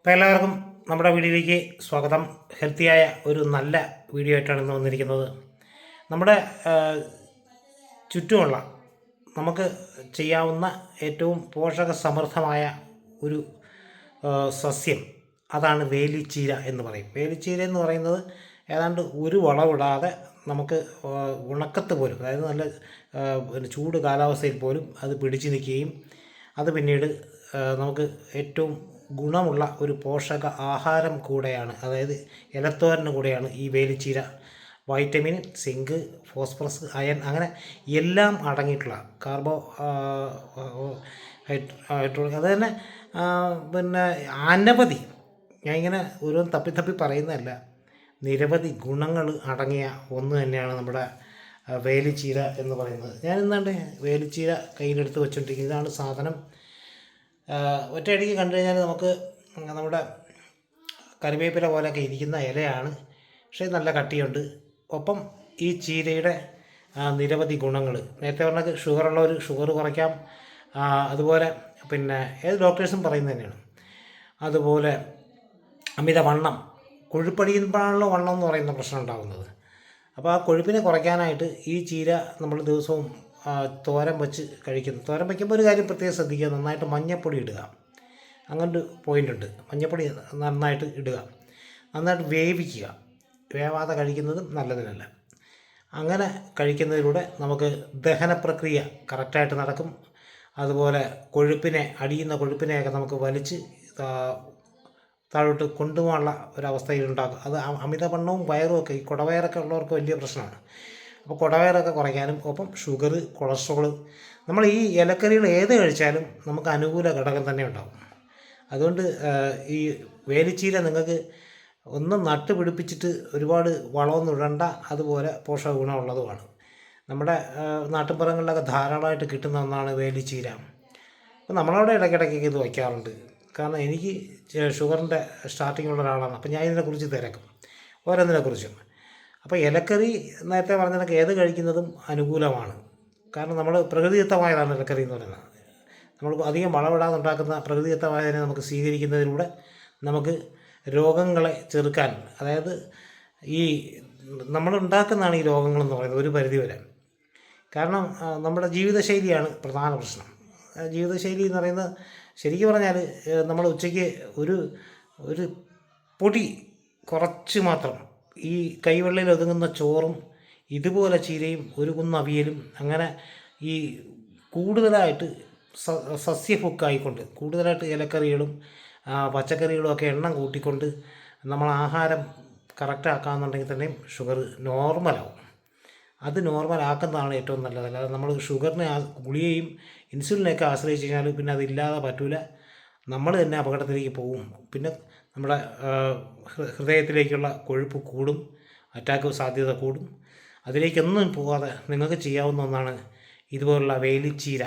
അപ്പോൾ എല്ലാവർക്കും നമ്മുടെ വീഡിയോയിലേക്ക് സ്വാഗതം. ഹെൽത്തിയായ ഒരു നല്ല വീഡിയോ ആയിട്ടാണ് ഇന്ന് വന്നിരിക്കുന്നത്. നമ്മുടെ ചുറ്റുമുള്ള നമുക്ക് ചെയ്യാവുന്ന ഏറ്റവും പോഷക സമൃദ്ധമായ ഒരു സസ്യം അതാണ് വേലിച്ചീര എന്ന് പറയും. വേലിച്ചീര എന്ന് പറയുന്നത് ഏതാണ്ട് ഒരു വളവിടാതെ നമുക്ക് ഉണക്കത്ത് പോലും അതായത് നല്ല പിന്നെ ചൂട് കാലാവസ്ഥയിൽ പോലും അത് പിടിച്ചു നിൽക്കുകയും അത് പിന്നീട് നമുക്ക് ഏറ്റവും ഗുണമുള്ള ഒരു പോഷക ആഹാരം കൂടെയാണ് അതായത് ഇലത്തോരന് കൂടെയാണ് ഈ വേലിച്ചീര. വൈറ്റമിൻ സിങ്ക് ഫോസ്ഫറസ് അയൺ അങ്ങനെ എല്ലാം അടങ്ങിയിട്ടുള്ള കാർബോ ഹൈഡ്രോളിക് അത് തന്നെ പിന്നെ അനവധി ഞാൻ ഇങ്ങനെ ഓരോ തപ്പി തപ്പി പറയുന്നതല്ല നിരവധി ഗുണങ്ങൾ അടങ്ങിയ ഒന്ന് തന്നെയാണ് നമ്മുടെ വേലിച്ചീര എന്ന് പറയുന്നത്. ഞാൻ എന്താണ്ട് വേലിച്ചീര കയ്യിലെടുത്ത് വെച്ചുകൊണ്ടിരിക്കുന്നത് ഇതാണ് സാധനം. ഒറ്റയടിക്ക് കണ്ടു കഴിഞ്ഞാൽ നമുക്ക് നമ്മുടെ കറിവേപ്പില പോലെയൊക്കെ ഇരിക്കുന്ന ഇലയാണ്. പക്ഷേ നല്ല കട്ടിയുണ്ട്. ഒപ്പം ഈ ചീരയുടെ നിരവധി ഗുണങ്ങൾ. നേരത്തെ പറഞ്ഞ ഷുഗറുള്ളവർ ഷുഗർ കുറയ്ക്കാം. അതുപോലെ പിന്നെ ഏത് ഡോക്ടേഴ്സും പറയുന്നത് തന്നെയാണ്. അതുപോലെ അമിതവണ്ണം കൊഴുപ്പടിയുമ്പോഴാണല്ലോ വണ്ണം എന്ന് പറയുന്ന പ്രശ്നം ഉണ്ടാകുന്നത്. അപ്പോൾ ആ കൊഴുപ്പിനെ കുറയ്ക്കാനായിട്ട് ഈ ചീര നമ്മൾ ദിവസവും തോരൻ വെച്ച് കഴിക്കുന്നു. തോരൻ വയ്ക്കുമ്പോൾ ഒരു കാര്യം പ്രത്യേകം ശ്രദ്ധിക്കുക. നന്നായിട്ട് മഞ്ഞപ്പൊടി ഇടുക. അങ്ങനൊരു പോയിന്റ് ഉണ്ട്. മഞ്ഞപ്പൊടി നന്നായിട്ട് ഇടുക. നന്നായിട്ട് വേവിക്കുക. വേവാതെ കഴിക്കുന്നതും നല്ലതിനല്ല. അങ്ങനെ കഴിക്കുന്നതിലൂടെ നമുക്ക് ദഹന പ്രക്രിയ കറക്റ്റായിട്ട് നടക്കും. അതുപോലെ കൊഴുപ്പിനെ അടിയുന്ന കൊഴുപ്പിനെയൊക്കെ നമുക്ക് വലിച്ച് താഴോട്ട് കൊണ്ടുപോകാനുള്ള ഒരവസ്ഥയിൽ ഉണ്ടാക്കും അത് അമിതവണ്ണവും വയറും ഒക്കെ ഈ കുടവയറൊക്കെ ഉള്ളവർക്ക് വലിയ പ്രശ്നമാണ്. അപ്പോൾ കുടവയറൊക്കെ കുറയ്ക്കാനും ഒപ്പം ഷുഗർ കൊളസ്ട്രോൾ നമ്മൾ ഈ ഇലക്കറികൾ ഏത് കഴിച്ചാലും നമുക്ക് അനുകൂല ഘടകം തന്നെ ഉണ്ടാകും അതുകൊണ്ട് ഈ വേലിച്ചീര നിങ്ങൾക്ക് ഒന്ന് നട്ട് പിടിപ്പിച്ചിട്ട് ഒരുപാട് വളമൊന്നും ഇടണ്ട. അതുപോലെ പോഷക ഗുണമുള്ളതുമാണ് നമ്മുടെ നാട്ടുപുറങ്ങളിലൊക്കെ ധാരാളമായിട്ട് കിട്ടുന്ന ഒന്നാണ് വേലിച്ചീര. അപ്പോൾ നമ്മളവിടെ ഇടയ്ക്കിടയ്ക്ക് ഇത് വയ്ക്കാറുണ്ട്. കാരണം എനിക്ക് ഷുഗറിന്റെ സ്റ്റാർട്ടിംഗ് ഉള്ള ഒരാളാണ്. അപ്പോൾ ഞാൻ ഇതിനെക്കുറിച്ച് തിരക്കും. ഓരോന്നിനെക്കുറിച്ചും. അപ്പോൾ ഇലക്കറി നേരത്തെ പറഞ്ഞ കണക്ക് ഏത് കഴിക്കുന്നതും അനുകൂലമാണ്. കാരണം നമ്മൾ പ്രകൃതിദത്തമായതാണ് ഇലക്കറി എന്ന് പറയുന്നത്. നമ്മൾ അധികം വളമിടാതെ ഉണ്ടാക്കുന്ന പ്രകൃതിദത്തമായതിനെ നമുക്ക് സ്വീകരിക്കുന്നതിലൂടെ നമുക്ക് രോഗങ്ങളെ ചെറുക്കാൻ അതായത് ഈ നമ്മൾ ഉണ്ടാക്കുന്നതാണ് ഈ രോഗങ്ങളെന്ന് പറയുന്നത് ഒരു പരിധിവരെ കാരണം നമ്മുടെ ജീവിതശൈലിയാണ് പ്രധാന പ്രശ്നം. ജീവിതശൈലി എന്ന് പറയുന്നത് ശരിക്കും പറഞ്ഞാൽ നമ്മൾ ഉച്ചയ്ക്ക് ഒരു ഒരു പൊടി കുറച്ച് മാത്രം ഈ കൈവെള്ളയിൽ ഒതുങ്ങുന്ന ചോറും ഇതുപോലെ ചീരയും ഒരു കുന്നവിയലും അങ്ങനെ ഈ കൂടുതലായിട്ട് സസ്യഭുക്കായിക്കൊണ്ട് കൂടുതലായിട്ട് ഇലക്കറികളും പച്ചക്കറികളും ഒക്കെ എണ്ണം കൂട്ടിക്കൊണ്ട് നമ്മൾ ആഹാരം കറക്റ്റ് ആക്കാമെന്നുണ്ടെങ്കിൽ തന്നെയും ഷുഗർ നോർമലാവും. അത് നോർമൽ ആക്കുന്നതാണ് ഏറ്റവും നല്ലത്. അല്ലാതെ നമ്മൾ ഷുഗറിനെ ആ ഗുളികയും ഇൻസുലിനെയൊക്കെ ആശ്രയിച്ച് കഴിഞ്ഞാൽ പിന്നെ അതില്ലാതെ പറ്റൂല. നമ്മൾ തന്നെ അപകടത്തിലേക്ക് പോകും. പിന്നെ നമ്മുടെ ഹൃദയത്തിലേക്കുള്ള കൊഴുപ്പ് കൂടും അറ്റാക്ക് സാധ്യത കൂടും. അതിലേക്കൊന്നും പോകാതെ നിങ്ങൾക്ക് ചെയ്യാവുന്ന ഒന്നാണ് ഇതുപോലുള്ള വേലിച്ചീര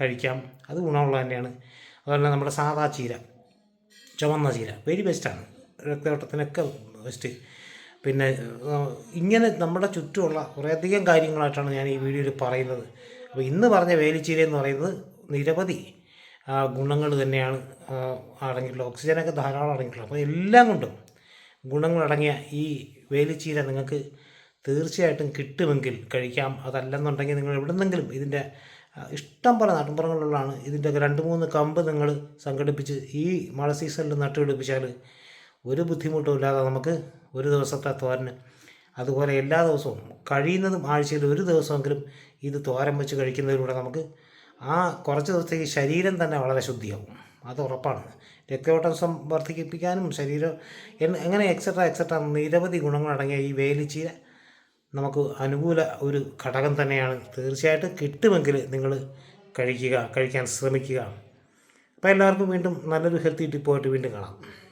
കഴിക്കാം. അത് ഗുണമുള്ളത് തന്നെയാണ്. അതുപോലെ നമ്മുടെ സാദാ ചീര ചുവന്ന ചീര വെരി ബെസ്റ്റാണ് രക്തയോട്ടത്തിനൊക്കെ ബെസ്റ്റ് പിന്നെ ഇങ്ങനെ നമ്മുടെ ചുറ്റുമുള്ള കുറേയധികം കാര്യങ്ങളായിട്ടാണ് ഞാൻ ഈ വീഡിയോയിൽ പറയുന്നത്. അപ്പോൾ ഇന്ന് പറഞ്ഞ വേലിച്ചീര എന്ന് പറയുന്നത് നിരവധി ഗുണങ്ങൾ തന്നെയാണ് അടങ്ങിയിട്ടുള്ളത് ഓക്സിജനൊക്കെ ധാരാളം അടങ്ങിയിട്ടുള്ളത് അപ്പോൾ എല്ലാം കൊണ്ടും ഗുണങ്ങളടങ്ങിയ ഈ വേലിച്ചീര നിങ്ങൾക്ക് തീർച്ചയായിട്ടും കിട്ടുമെങ്കിൽ കഴിക്കാം. അതല്ലെന്നുണ്ടെങ്കിൽ നിങ്ങൾ എവിടെന്നെങ്കിലും ഇതിന്റെ ഇഷ്ടം പോലെ നാട്ടിൻപുറങ്ങളിലുള്ളതാണ് ഇതിന്റെ രണ്ട് മൂന്ന് കമ്പ് നിങ്ങൾ സംഘടിപ്പിച്ച് ഈ മഴ സീസണിൽ നട്ടുപിടിപ്പിച്ചാൽ ഒരു ബുദ്ധിമുട്ടും ഇല്ലാതെ നമുക്ക് ഒരു ദിവസത്തെ തോരന് അതുപോലെ എല്ലാ ദിവസവും കഴിയുന്നതും ആഴ്ചയിൽ ഒരു ദിവസമെങ്കിലും ഇത് തോരൻ വെച്ച് കഴിക്കുന്നതിലൂടെ നമുക്ക് ആ കുറച്ച് ദിവസത്തേക്ക് ശരീരം തന്നെ വളരെ ശുദ്ധിയാവും. അത് ഉറപ്പാണ്. രക്തയോട്ടം വർദ്ധിപ്പിക്കാനും ശരീരം എങ്ങനെ എക്സെട്ര എക്സെട്ര നിരവധി ഗുണങ്ങളടങ്ങിയ ഈ വേലിച്ചീര നമുക്ക് അനുകൂല ഒരു ഘടകം തന്നെയാണ്. തീർച്ചയായിട്ടും കിട്ടുമെങ്കിൽ നിങ്ങൾ കഴിക്കുക കഴിക്കാൻ ശ്രമിക്കുക. അപ്പോൾ എല്ലാവർക്കും വീണ്ടും നല്ലൊരു ഹെൽത്തി ടിപ്പുമായിട്ട് വീണ്ടും കാണാം.